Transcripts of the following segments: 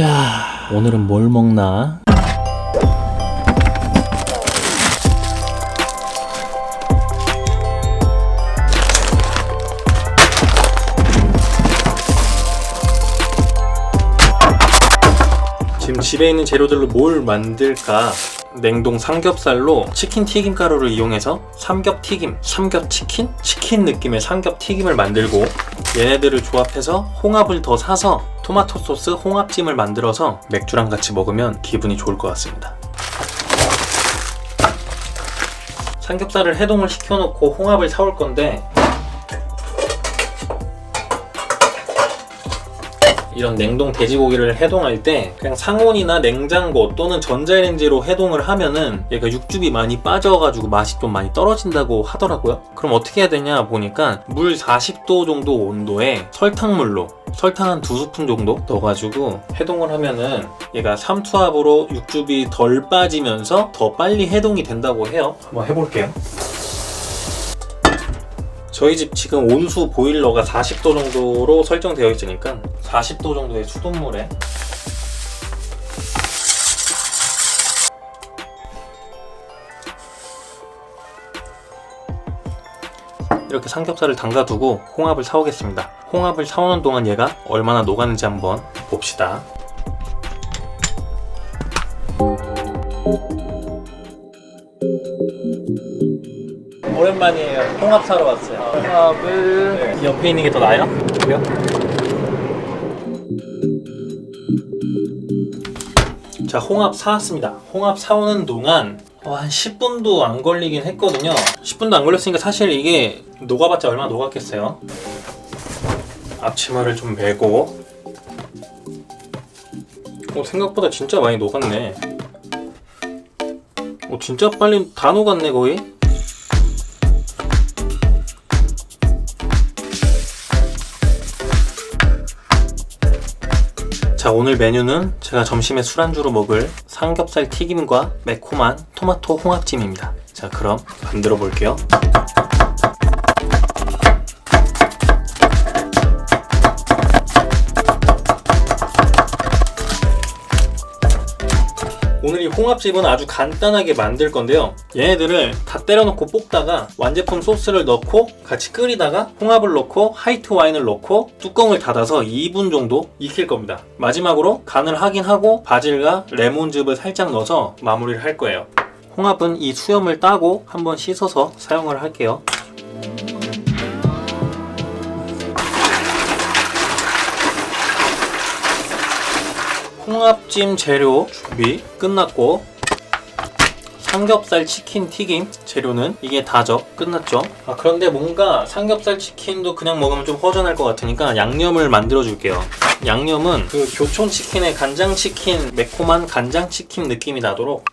자, 오늘은 뭘 먹나? 지금 집에 있는 재료들로 뭘 만들까? 냉동 삼겹살로 치킨 튀김 가루를 이용해서 삼겹 튀김, 삼겹 치킨? 치킨 느낌의 삼겹 튀김을 만들고 얘네들을 조합해서 홍합을 더 사서 토마토 소스 홍합찜을 만들어서 맥주랑 같이 먹으면 기분이 좋을 것 같습니다. 삼겹살을 해동을 시켜놓고 홍합을 사올 건데 이런 냉동 돼지고기를 해동할 때 그냥 상온이나 냉장고 또는 전자레인지로 해동을 하면은 얘가 육즙이 많이 빠져가지고 맛이 좀 많이 떨어진다고 하더라고요. 그럼 어떻게 해야 되냐 보니까 물 40도 정도 온도에 설탕물로 설탕 한 두 스푼 정도 넣어가지고 해동을 하면은 얘가 삼투압으로 육즙이 덜 빠지면서 더 빨리 해동이 된다고 해요. 한번 해볼게요. 저희 집 지금 온수 보일러가 40도 정도로 설정되어 있으니까 40도 정도의 수돗물에 이렇게 삼겹살을 담가두고 홍합을 사오겠습니다. 홍합을 사오는 동안 얘가 얼마나 녹았는지 한번 봅시다. 오랜만이에요. 홍합 사러 왔어요. 홍합을 옆에 있는 게 더 나아요? 그래요? 자, 홍합 사왔습니다. 홍합 사오는 동안 어, 한 10분도 안 걸리긴 했거든요. 10분도 안 걸렸으니까 사실 이게 녹아봤자 얼마나 녹았겠어요. 앞치마를 좀 메고 어, 생각보다 진짜 많이 녹았네. 어, 진짜 빨리 다 녹았네 거의. 자 오늘 메뉴는 제가 점심에 술안주로 먹을 삼겹살 튀김과 매콤한 토마토 홍합찜입니다. 자 그럼 만들어 볼게요 오늘 이 홍합집은 아주 간단하게 만들 건데요. 얘네들을 다 때려놓고 볶다가 완제품 소스를 넣고 같이 끓이다가 홍합을 넣고 화이트 와인을 넣고 뚜껑을 닫아서 2분 정도 익힐 겁니다. 마지막으로 간을 하긴 하고 바질과 레몬즙을 살짝 넣어서 마무리를 할 거예요. 홍합은 이 수염을 따고 한번 씻어서 사용을 할게요. 홍합찜 재료 준비 끝났고 삼겹살 치킨 튀김 재료는 이게 다죠 끝났죠? 아 그런데 뭔가 삼겹살 치킨도 그냥 먹으면 좀 허전할 것 같으니까 양념을 만들어 줄게요. 양념은 그 교촌 치킨의 간장 치킨 매콤한 간장 치킨 느낌이 나도록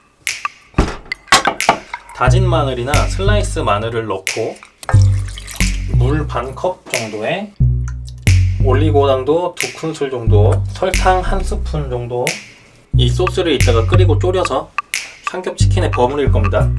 다진 마늘이나 슬라이스 마늘을 넣고 물 반 컵 정도에 올리고당도 두 큰술 정도, 설탕 한 스푼 정도. 이 소스를 이따가 끓이고 졸여서 삼겹 치킨에 버무릴 겁니다.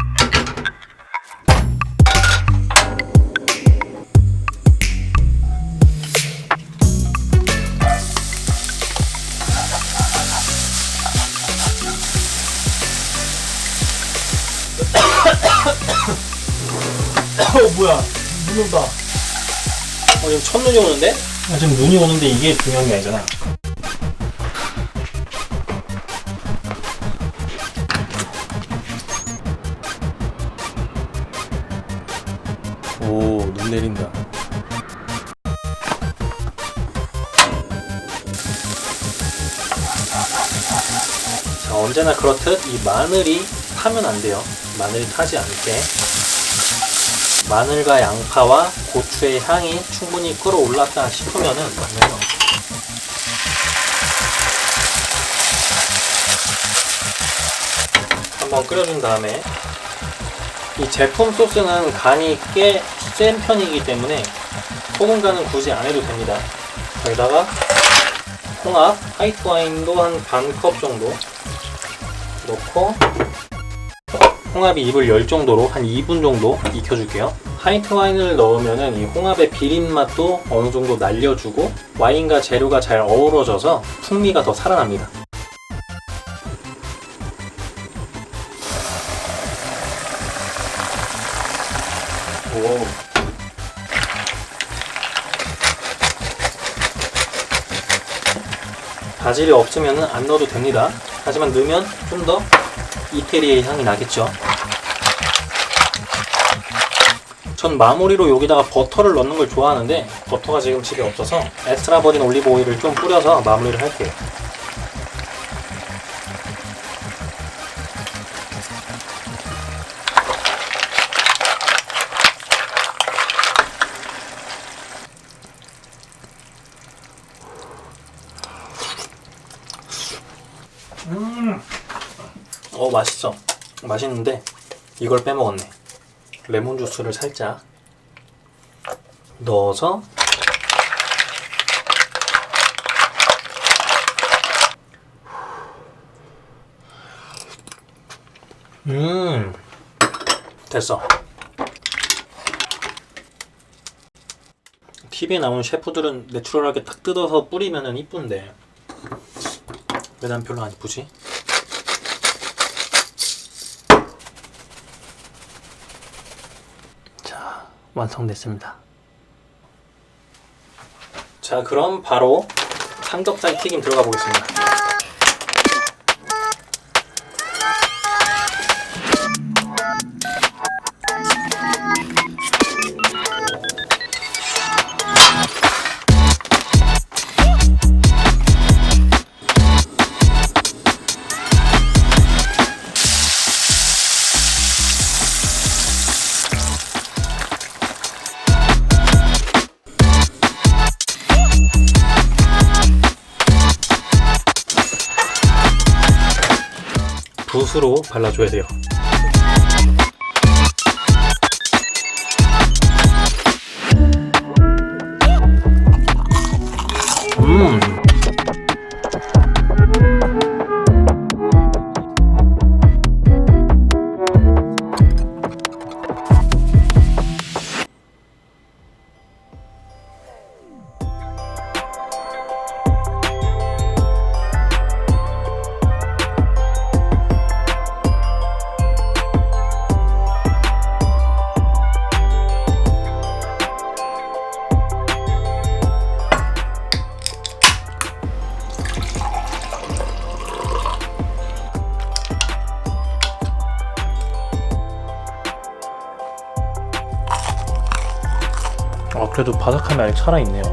어 뭐야 눈 온다. 어 지금 첫눈이 오는데? 아, 지금 눈이 오는데 이게 중요한 게 아니잖아. 오, 눈 내린다. 자, 언제나 그렇듯 이 마늘이 타면 안 돼요. 마늘이 타지 않게. 마늘과 양파와 고추의 향이 충분히 끓어올랐다 싶으면은 한번 끓여준 다음에 이 제품 소스는 간이 꽤 센 편이기 때문에 소금 간은 굳이 안 해도 됩니다. 여기다가 홍합, 화이트 와인도 한 반 컵 정도 넣고 홍합이 입을 열 정도로 한 2분 정도 익혀줄게요. 화이트 와인을 넣으면 이 홍합의 비린 맛도 어느 정도 날려주고 와인과 재료가 잘 어우러져서 풍미가 더 살아납니다. 오. 바질이 없으면 안 넣어도 됩니다. 하지만 넣으면 좀 더 이태리의 향이 나겠죠. 전 마무리로 여기다가 버터를 넣는 걸 좋아하는데 버터가 지금 집에 없어서 에스트라 버진 올리브 오일을 좀 뿌려서 마무리를 할게요. 어 맛있어. 맛있는데 이걸 빼먹었네 레몬 주스를 살짝 넣어서 음 됐어 TV에 나오는 셰프들은 내추럴하게 딱 뜯어서 뿌리면은 이쁜데 왜 난 별로 안 이쁘지? 완성됐습니다. 자, 그럼 바로 삼겹살 튀김 들어가 보겠습니다. 붓으로 발라줘야 돼요. 그래도 바삭함이 아직 살아있네요.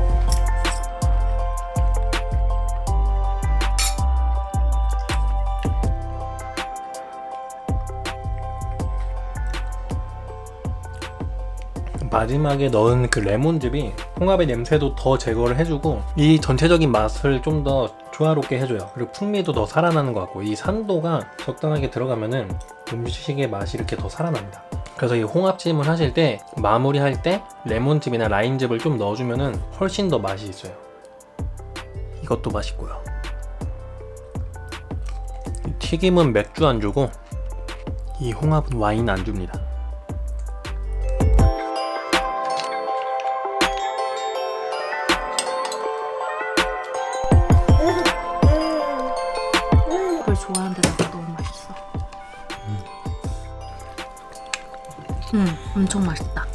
마지막에 넣은 그 레몬즙이 홍합의 냄새도 더 제거를 해주고 이 전체적인 맛을 좀 더 조화롭게 해줘요. 그리고 풍미도 더 살아나는 것 같고 이 산도가 적당하게 들어가면은 음식의 맛이 이렇게 더 살아납니다. 그래서 이 홍합찜을 하실 때 마무리할 때 레몬즙이나 라임즙을 좀 넣어주면은 훨씬 더 맛이 있어요. 이것도 맛있고요. 이 튀김은 맥주 안주고 이 홍합은 와인 안주입니다. 좋아하는 음, 엄청 맛있다.